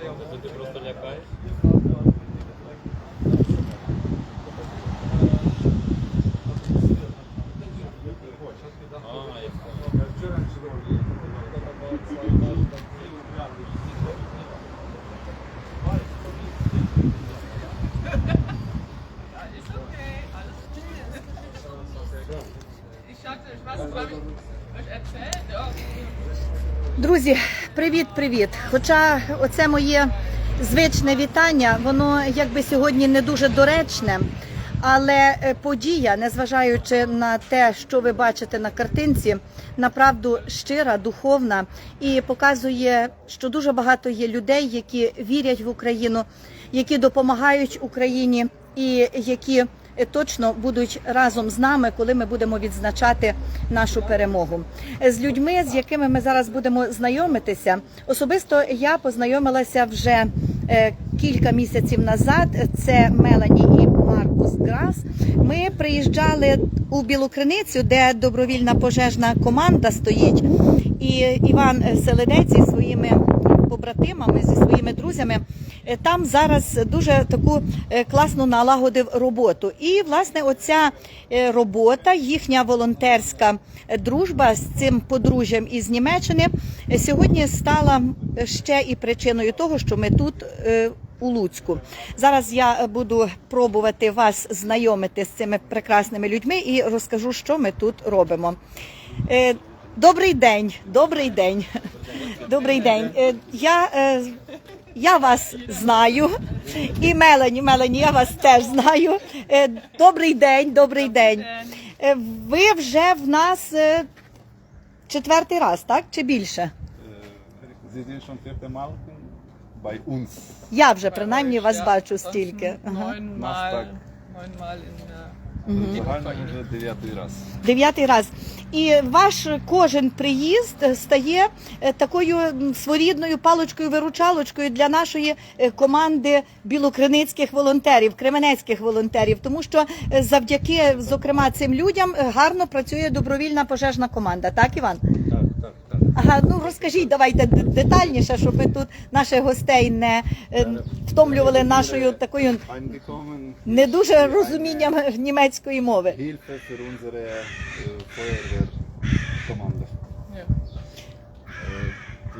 Це ти просто лякаєш? Друзі, привіт, привіт! Хоча оце моє звичне вітання, воно якби сьогодні не дуже доречне, але е, подія, незважаючи на те, що ви бачите на картинці, направду щира, духовна і показує, що дуже багато є людей, які вірять в Україну, які допомагають Україні і які точно будуть разом з нами, коли ми будемо відзначати нашу перемогу. Е, З людьми, з якими ми зараз будемо знайомитися, особисто я познайомилася вже е, кілька місяців назад. Це Мелані і Маркус Грас. Ми приїжджали у Білокриницю, де добровільна пожежна команда стоїть, і Іван Селедець зі своїми побратимами, зі своїми друзями. е, Там зараз дуже таку е, класно налагодив роботу. І власне оця е, робота, їхня волонтерська дружба з цим подружжям із Німеччини сьогодні стала ще і причиною того, що ми тут. У Луцьку зараз я буду пробувати вас знайомити з цими прекрасними людьми і розкажу, що ми тут робимо. Добрий день, добрий день. Добрий день. Е, Я, е, я вас знаю. І Мелані, Мелані, я вас теж знаю. Е, Добрий день, добрий день. Ви вже в нас четвертий раз, так? Чи більше? Я вже принаймні вас бачу стільки. Ага. Загально вже дев'ятий раз. Дев'ятий раз. І ваш кожен приїзд стає е, такою своєрідною палочкою-виручалочкою для нашої е, команди білокриницьких волонтерів, кременецьких волонтерів, тому що е, завдяки, зокрема, цим людям гарно працює добровільна пожежна команда. Так, Іван? Ага, ну розкажіть давайте детальніше, щоб ми тут наших гостей не е, втомлювали нашою такою не дуже розумінням німецької мови.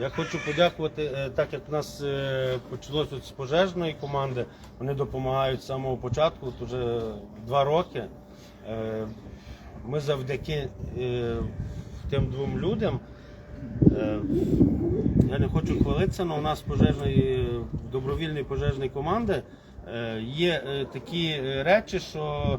Я хочу подякувати, е, так як в нас е, почалося з пожежної команди, вони допомагають з самого початку, от уже два роки. Ми завдяки тим двом людям, я не хочу хвалитися, але у нас пожежної, добровільної пожежної команди е, є е, такі е, речі, що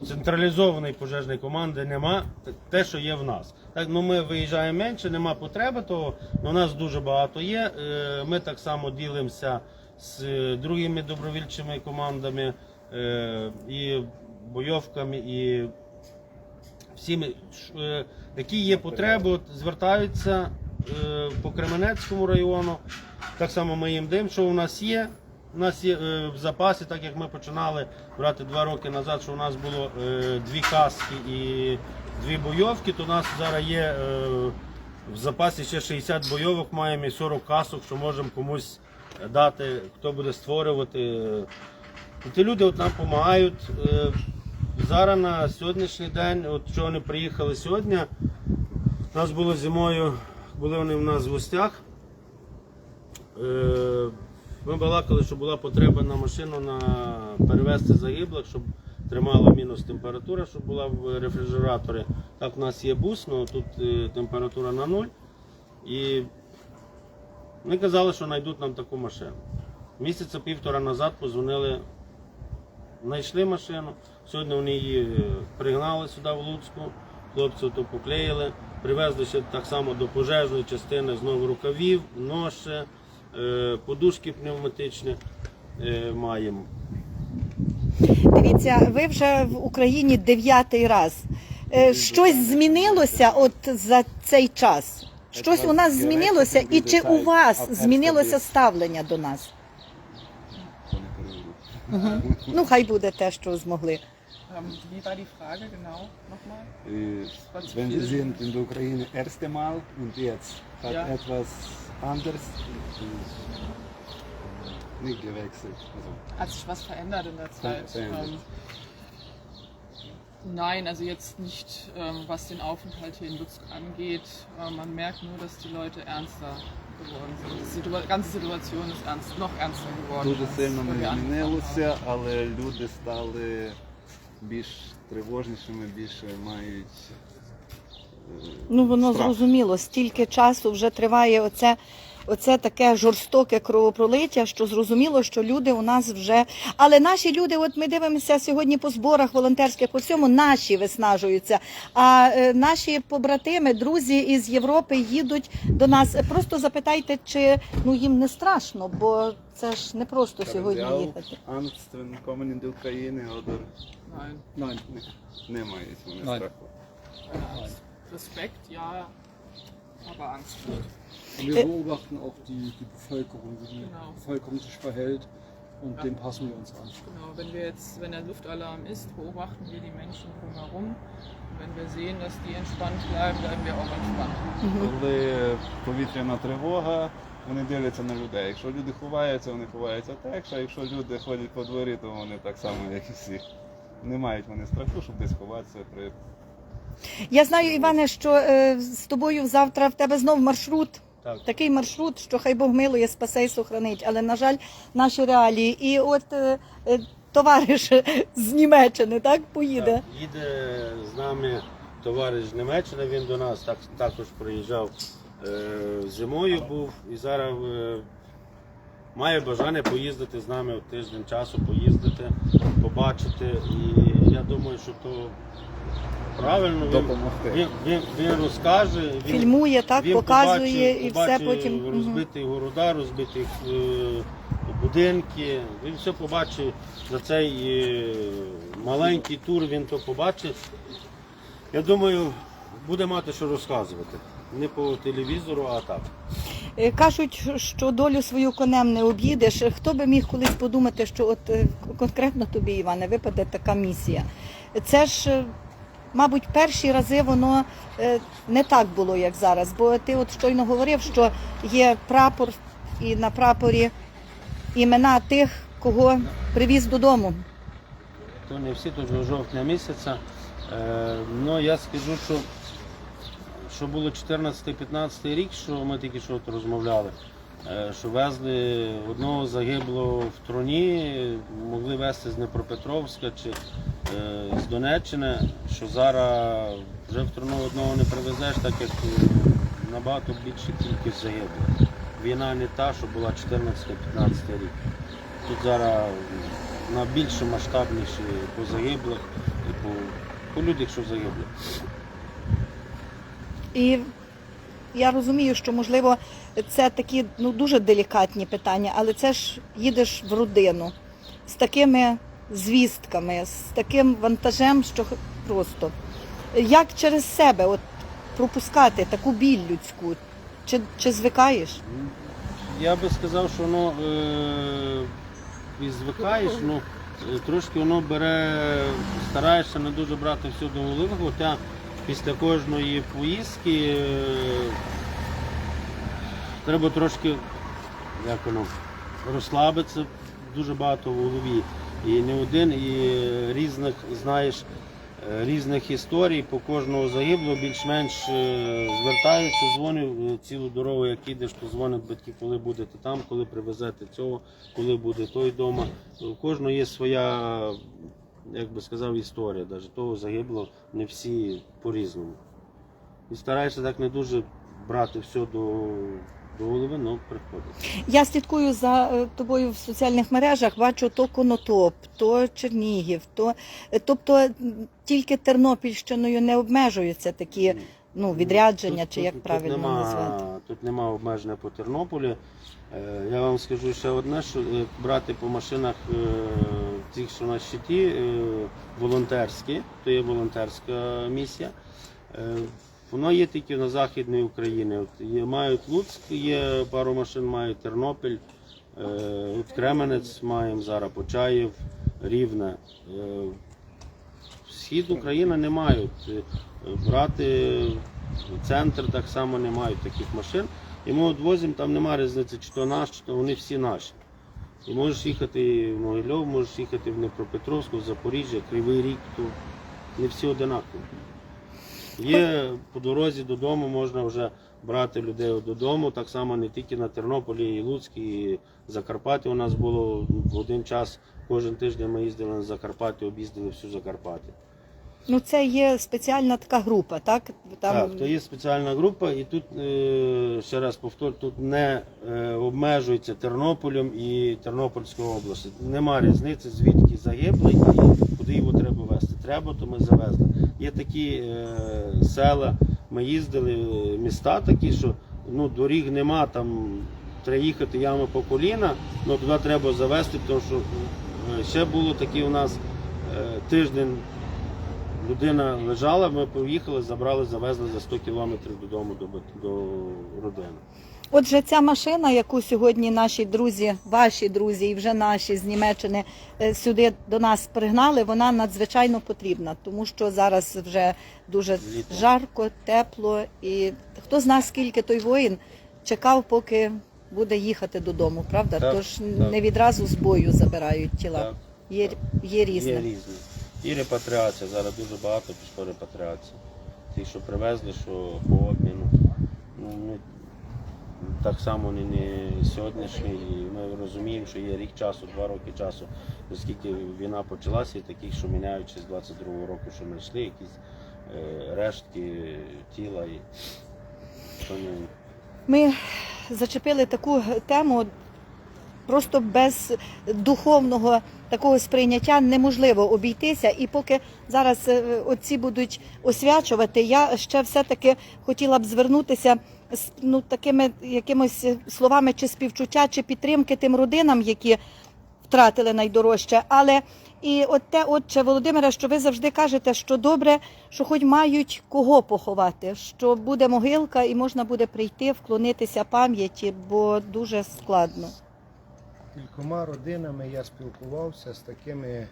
в централізованої пожежної команди нема те, що є в нас. Так, ну ми виїжджаємо менше, нема потреби того, у нас дуже багато є. Е, Ми так само ділимося з е, другими добровільчими командами е, і бойовками, і всіми, е, які є потреби, от звертаються е, по Кременецькому району. Так само ми їм даємо, що у нас є. У нас є е, в запасі, так як ми починали брати два роки назад, що у нас було дві каски і дві бойовки, то у нас зараз є в запасі ще 60 бойовок, маємо і 40 касок, що можемо комусь дати, хто буде створювати. І ті люди от нам допомагають. Зараз на сьогоднішній день, от що вони приїхали сьогодні, у нас було зимою, були вони в нас в гостях. Е, Ми балакали, що була потреба на машину на перевезти загиблих, щоб тримала мінус температура, щоб була в рефрижераторі. Так, у нас є бус, але тут е, температура на нуль. І ми казали, що знайдуть нам таку машину. Місяця півтора назад позвонили знайшли машину. Сьогодні вони її е, пригнали сюди в Луцьку. Хлопці то поклеїли, привезли ще так само до пожежної частини знову рукавів, ноші, е, подушки пневматичні е, маємо. Дивіться, ви вже в Україні дев'ятий раз. Щось змінилося от за цей час? Щось у нас змінилося, і чи у вас змінилося ставлення до нас? Угу. Ну, хай буде те, що змогли. Ähm, wie war die Frage genau nochmal? Äh, Was Wenn Sie viel- sind in der Ukraine erste Mal und jetzt hat Ja. etwas anders. nicht gewechselt. Also, Hat sich was verändert in der Zeit? verändert. Ähm, nein, also jetzt nicht, ähm, was den Aufenthalt hier in Lutsk angeht. Äh, man merkt nur, dass die Leute ernster geworden sind. Die Situa ganze Situation ist ernst, noch ernster geworden. Дуже als сильно wir не angefangen змінилося, але люди стали більш тривожнішими, більше мають. е, Ну воно страх. зрозуміло, стільки часу вже триває оце. Оце таке жорстоке кровопролиття, що зрозуміло, що люди у нас вже. Але наші люди, от ми дивимося сьогодні по зборах волонтерських, по всьому наші виснажуються. А е, наші побратими, друзі із Європи їдуть до нас. Просто запитайте, чи ну їм не страшно, бо це ж не просто сьогодні їхати. Angst, wenn kommen in die Ukraine oder Nein, Nein, не мають вони Nein. страху. keine Angst. Respekt, ja, aber Angst nicht. und wir Äh, beobachten auch die, die Bevölkerung, wie die Genau. Bevölkerung sich verhält und Ja. dem passen wir uns an. Genau, wenn wir jetzt, wenn der Luftalarm ist, beobachten wir die Menschen drumherum. Und wenn wir sehen, dass die entspannt bleiben, bleiben wir auch entspannt. Коли повітряна тривога, вони дивляться на людей. Якщо люди ховаються, вони ховаються так. А якщо люди ходять по дворі, то вони так само, як і всі. Не мають вони страху, щоб десь ховатися при Я знаю, Іване, що е, з тобою завтра в тебе знов маршрут. Так. Такий маршрут, що хай Бог милує, спасе і сохранить. Але, на жаль, наші реалії. І от е, е, товариш з Німеччини, так, поїде. Так, їде з нами товариш з Німеччини, він до нас так, також приїжджав е, зимою був і зараз е, має бажання поїздити з нами в тиждень часу, поїздити, побачити. І я думаю, що то правильно він, Допомогти. він, він, він розкаже. Він, Фільмує, так, він показує побачив- і все потім. Мгм. розбиті города, розбиті е, будинки. Він все побачив за цей е, маленький тур, він то побачить. Я думаю, буде мати що розказувати. Не по телевізору, а так. Е, Кажуть, що долю свою конем не об'їдеш. Хто би міг колись подумати, що от е, конкретно тобі, Іване, випаде така місія. Це ж, е, мабуть, перші рази воно е, не так було, як зараз. Бо ти от щойно говорив, що є прапор, і на прапорі імена тих, кого привіз додому. То не всі, то до жовтня місяця. Е, ну я скажу, що, що було 14-15 рік, що ми тільки що от розмовляли. Е, Що везли одного загиблого в троні, могли везти з Дніпропетровська чи е, з Донеччини, що зараз вже в трону одного не привезеш, так як е, набагато більше кількість загиблих. Війна не та, що була 14-15 рік. Тут зараз на більше масштабніші по загиблих і по, по людях, що загибли. І я розумію, що можливо це такі ну дуже делікатні питання, але це ж їдеш в родину з такими звістками, з таким вантажем, що просто як через себе от пропускати таку біль людську? Чи, чи звикаєш? Я би сказав, що воно е, і звикаєш, ну е, трошки воно бере, стараєшся не дуже брати все до голови, хоча після кожної поїздки е, треба трошки як воно, розслабитися, дуже багато в голові. І не один, і різних знаєш. Різних історій по кожного загиблого більш-менш е, звертаються, дзвонив е, цілу дорогу, як їдеш, то дзвонять батьки, коли будете там, коли привезете цього, коли буде той вдома. У кожного є своя, як би сказав, історія. Навіть того загиблого не всі по-різному. І стараєшся так не дуже брати все до, до голови, але приходить. Я слідкую за е, тобою в соціальних мережах, бачу то Конотоп, то Чернігів, то е, тобто тільки Тернопільщиною не обмежуються такі ну, відрядження, Тут- чи тут- як тут правильно нема, назвати. Тут нема обмеження по Тернополі. Е, Я вам скажу ще одне, що брати по машинах тих, що на щиті, волонтерські, то є волонтерська місія. Воно є тільки на Західній Україні. От є, мають Луцьк, є пару машин, мають Тернопіль, е, от Кременець маємо зараз, Почаїв, Рівне. Е, Схід України не мають. Е, Брати центр так само не мають таких машин. І ми от возимо, там немає різниці, чи то наш, чи то вони всі наші. І можеш їхати в Могильов, можеш їхати в Дніпропетровську, в Запоріжжя, Кривий Ріг, то не всі одинакові. Є по дорозі додому, можна вже брати людей додому, так само не тільки на Тернополі, і Луцьк, і Закарпаття у нас було в один час, кожен тиждень ми їздили на Закарпаття, об'їздили всю Закарпаття. Ну, це є спеціальна така група, так? Там... Так, то є спеціальна група, і тут, е, ще раз повторю, тут не е, обмежується Тернополем і Тернопільською областю. Нема різниці, звідки загиблий і куди його треба везти. Треба, то ми завезли. Є такі е, села, ми їздили, е, міста такі, що ну, доріг нема, там треба їхати ями по коліна, але туди треба завезти, тому що е, ще було такі у нас тиждень Людина лежала, ми поїхали, забрали, завезли за 100 кілометрів додому до, до родини. Отже, ця машина, яку сьогодні наші друзі, ваші друзі і вже наші з Німеччини е, сюди до нас пригнали, вона надзвичайно потрібна, тому що зараз вже дуже Літо. жарко, тепло, і хто знає, скільки той воїн чекав, поки буде їхати додому, правда? Так, Тож так. не відразу з бою забирають тіла. Так, Є, є різне. Є різні. І репатріація. Зараз дуже багато пішло репатріації. Ті, що привезли, що по обміну. Так само не, не сьогоднішній. І ми розуміємо, що є рік часу, два роки часу. Оскільки війна почалася, і таких, що міняючи з 22-го року, що ми йшли, якісь е, рештки тіла. І, що Ми зачепили таку тему. Просто без духовного такого сприйняття неможливо обійтися. І поки зараз е, отці будуть освячувати, я ще все-таки хотіла б звернутися ну, такими якимось словами чи співчуття, чи підтримки тим родинам, які втратили найдорожче. Але і от те, отче Володимире, що ви завжди кажете, що добре, що хоч мають кого поховати, що буде могилка і можна буде прийти, вклонитися пам'яті, бо дуже складно. кількома родинами я спілкувався з такими,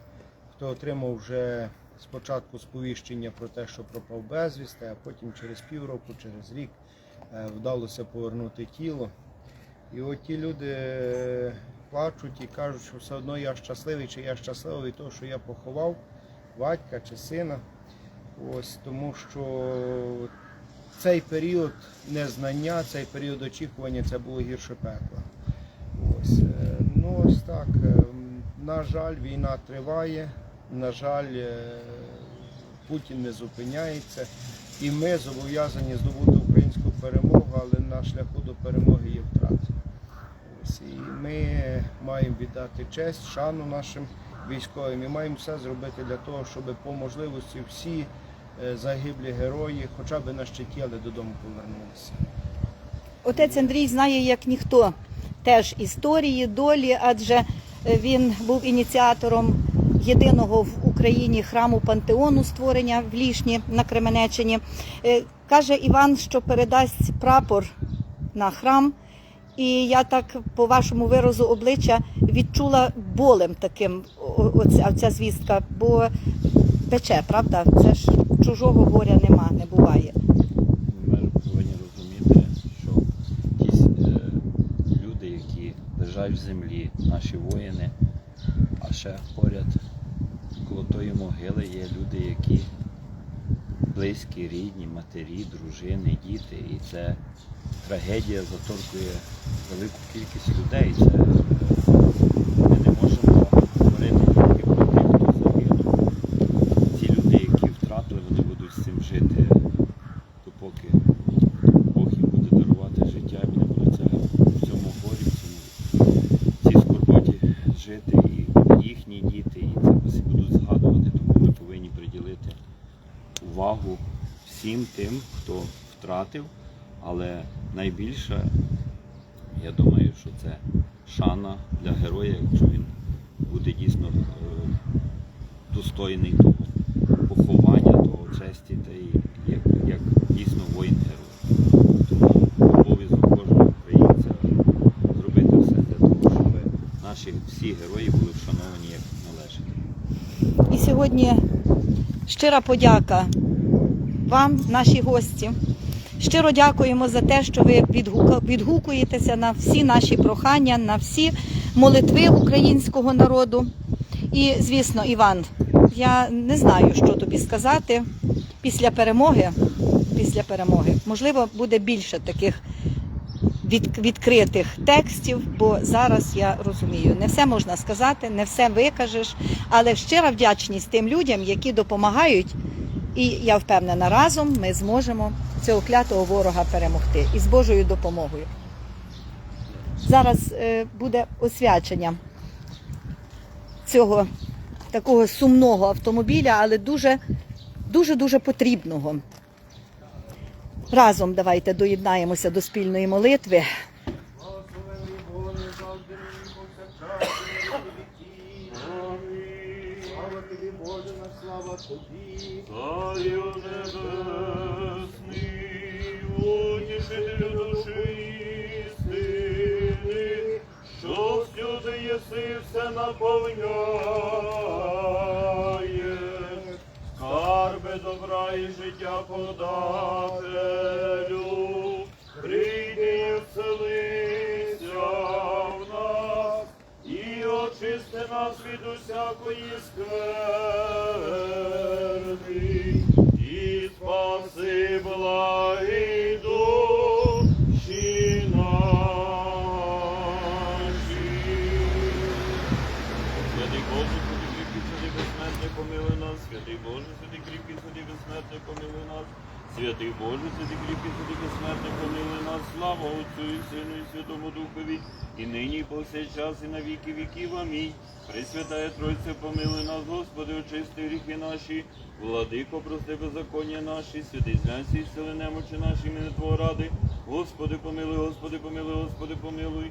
хто отримав вже спочатку сповіщення про те, що пропав безвісти, а потім через півроку, через рік вдалося повернути тіло. І от ті люди е, плачуть і кажуть, що все одно я щасливий, чи я щасливий від того, що я поховав батька чи сина. Ось тому що цей період незнання, цей період очікування це було гірше пекла. Ось, е, ну ось так. е, На жаль, війна триває. На жаль, е, Путін не зупиняється. І ми зобов'язані здобути шляху до перемоги є втрати. І ми маємо віддати честь, шану нашим військовим і маємо все зробити для того, щоб по можливості всі е, загиблі герої хоча б на щиті, але додому повернулися. Отець Андрій знає як ніхто теж історії, долі, адже е, він був ініціатором єдиного в Україні храму пантеону створення в Лішні на Кременеччині. Е, Каже Іван, що передасть прапор на храм. І я так по вашому виразу обличчя відчула болем таким оця, оця звістка, бо пече, правда? Це ж чужого горя нема, не буває. Ми повинні розуміти, що ті е, люди, які лежать в землі, наші воїни, а ще поряд коло тої могили є люди, які близькі, рідні, матері, дружини, діти. І це трагедія заторкує велику кількість людей. Це е, ми не можемо говорити тільки про тих, хто загинув. Ці люди, які втратили, вони будуть з цим жити допоки Бог їм буде дарувати життя, і вони будуть це в цьому горі, в цьому в цій скорботі жити, і їхні діти, і це всі будуть згадувати, тому ми повинні приділити увагу всім тим, хто втратив, але найбільше, я думаю, що це шана для героя, якщо він буде дійсно е, достойний того поховання, того честі та як, як дійсно воїн герой. Тому обов'язок кожного українця зробити все для того, щоб наші всі герої були вшановані як належить. І сьогодні щира подяка вам, наші гості. Щиро дякуємо за те, що ви відгукуєтеся на всі наші прохання, на всі молитви українського народу. І, звісно, Іван, я не знаю, що тобі сказати. Після перемоги, після перемоги, можливо, буде більше таких від, відкритих текстів, бо зараз я розумію, не все можна сказати, не все викажеш, але щира вдячність тим людям, які допомагають. І я впевнена, разом ми зможемо цього клятого ворога перемогти і з Божою допомогою. Зараз е, буде освячення цього такого сумного автомобіля, але дуже, дуже, дуже потрібного. Разом давайте доєднаємося до спільної молитви. Слава тобі, Боже, на слава тобі. Все скарби добра і життя подателю, прийди вселися в нас, і очисти нас від усякої скверни, і спаси благі безсмертний, помилуй нас. Святий Боже, святий кріпкий, святий безсмертний, помилуй нас, слава Отцю і Сину і Святому Духові, і нині, і повсякчас, і на віки віків. Амінь. Пресвятая Тройця, помилуй нас, Господи, очисти гріхи наші, владико, прости беззаконня наші, святий зглянься і сили немочі наші, ми не Твого ради. Господи, помилуй, Господи, помилуй, Господи, помилуй.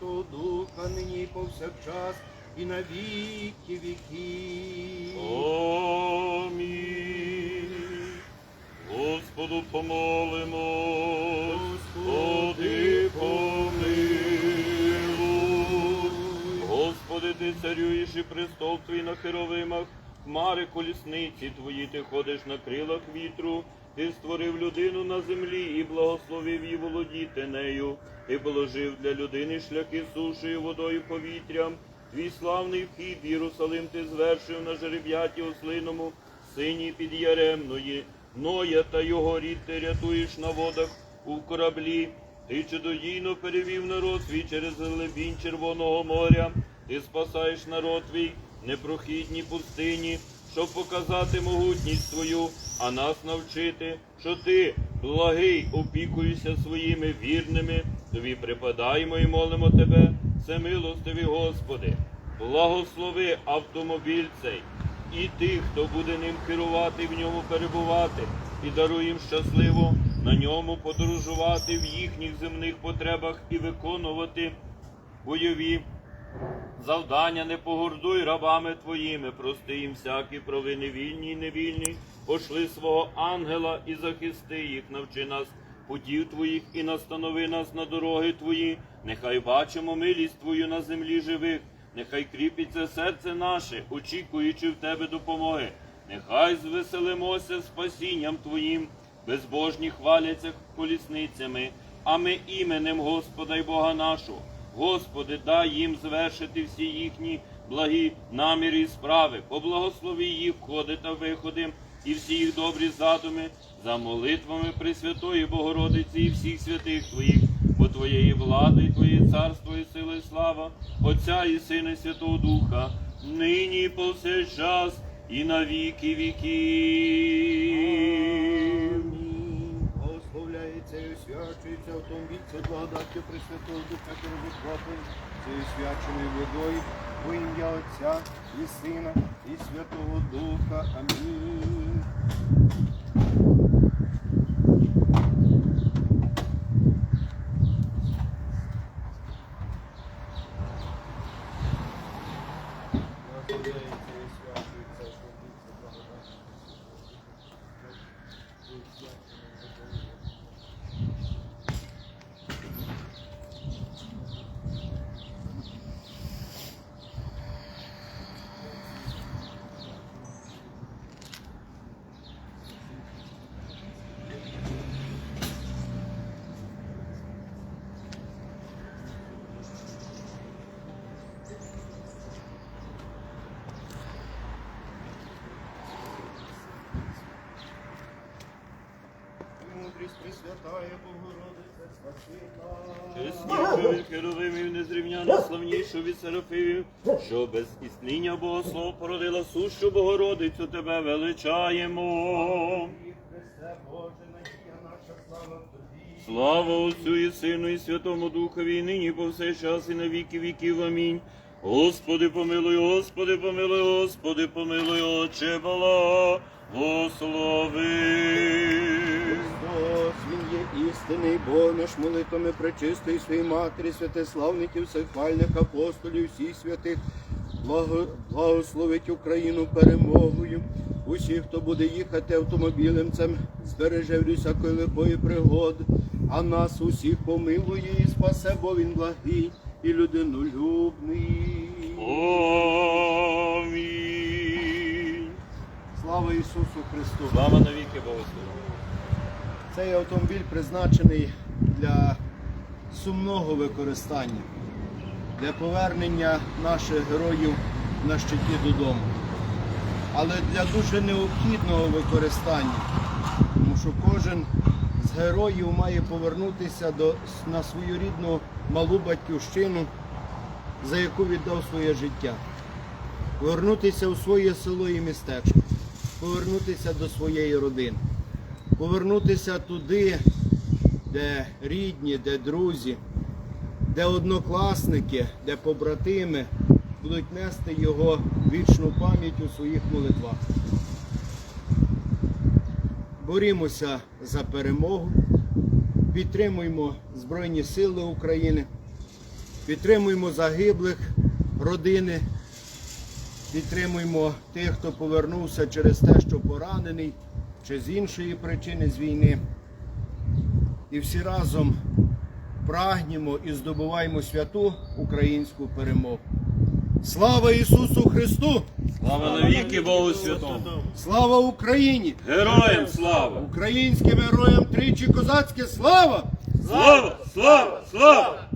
Святого Духа, нині повсякчас, і на віки віків. Амінь. Господу помолимо. Господи, помилуй. Господи, ти царюєш і престол твій на херовимах, хмари колісниці твої, ти ходиш на крилах вітру. Ти створив людину на землі і благословив її володіти нею. Ти положив для людини шляхи сушею, водою повітрям. Твій славний вхід, Єрусалим ти звершив на жереб'яті ослиному, сині під Яремної, Ноя та його рід ти рятуєш на водах у кораблі. Ти чудодійно перевів народ свій через глибінь Червоного моря. Ти спасаєш народ твій непрохідній пустині, щоб показати могутність твою, а нас навчити, що ти, благий, опікуєшся своїми вірними. Тобі припадаємо і молимо тебе, це милостиві Господи. Благослови автомобіль цей і тих, хто буде ним керувати, в ньому перебувати, і даруй їм щасливо на ньому подорожувати в їхніх земних потребах і виконувати бойові завдання. Не погордуй рабами твоїми, прости їм всякі провини вільні і невільні. Пошли свого ангела і захисти їх, навчи нас путів твоїх і настанови нас на дороги твої. Нехай бачимо милість твою на землі живих. Нехай кріпиться серце наше, очікуючи в тебе допомоги. Нехай звеселимося спасінням Твоїм, безбожні хваляться колісницями, а ми іменем Господа й Бога нашого. Господи, дай їм звершити всі їхні благі наміри і справи, поблагослови їх входи та виходи і всі їх добрі задуми за молитвами Пресвятої Богородиці і всіх святих Твоїх, бо Твоєї влади, і Твоє царство і сила, і слава, Отця і Сина, і Святого Духа, нині і повсякчас, і на віки віків. Амінь. свячується і освячується віці, це благодаттю Пресвятого Духа Кровокропом, це освячений водою, во ім'я Отця і Сина, і Святого Духа. Амінь. Пресвятая Богородице, спаси нас. Від херовимів, незрівняно славнішу від серафимів, що без існіння Богослов породила сущу Богородицю, тебе величаємо. Христе Боже, надія наша слава Тобі. Слава Отцю і Сину, і Святому Духові, і нині повсякчас, і на віки віків. Амінь. Господи, помилуй, Господи, помилуй, Господи, помилуй, Отче благослови. Христос, Він є істинний Бог наш молитвами пречистої своїй матері, святославників, всехвальних апостолів, всіх святих, благо, благословить Україну перемогою. Усіх, хто буде їхати автомобілем, цим збереже всякої лихої пригоди, а нас усіх помилує і спасе, бо він благий і людинолюбний. Амінь. Слава Ісусу Христу! Слава навіки Богослову. Цей автомобіль призначений для сумного використання, для повернення наших героїв на щиті додому. Але для дуже необхідного використання, тому що кожен з героїв має повернутися до, на свою рідну малу батьківщину, за яку віддав своє життя. Повернутися у своє село і містечко, повернутися до своєї родини. Повернутися туди, де рідні, де друзі, де однокласники, де побратими будуть нести його вічну пам'ять у своїх молитвах. Борімося за перемогу, підтримуємо Збройні Сили України, підтримуємо загиблих родини, підтримуємо тих, хто повернувся через те, що поранений чи з іншої причини з війни. І всі разом прагнемо і здобуваємо святу українську перемогу. Слава Ісусу Христу! Слава навіки Богу Святому. Слава Україні! Героям слава! Українським героям тричі козацьке слава! Слава! Слава! Слава!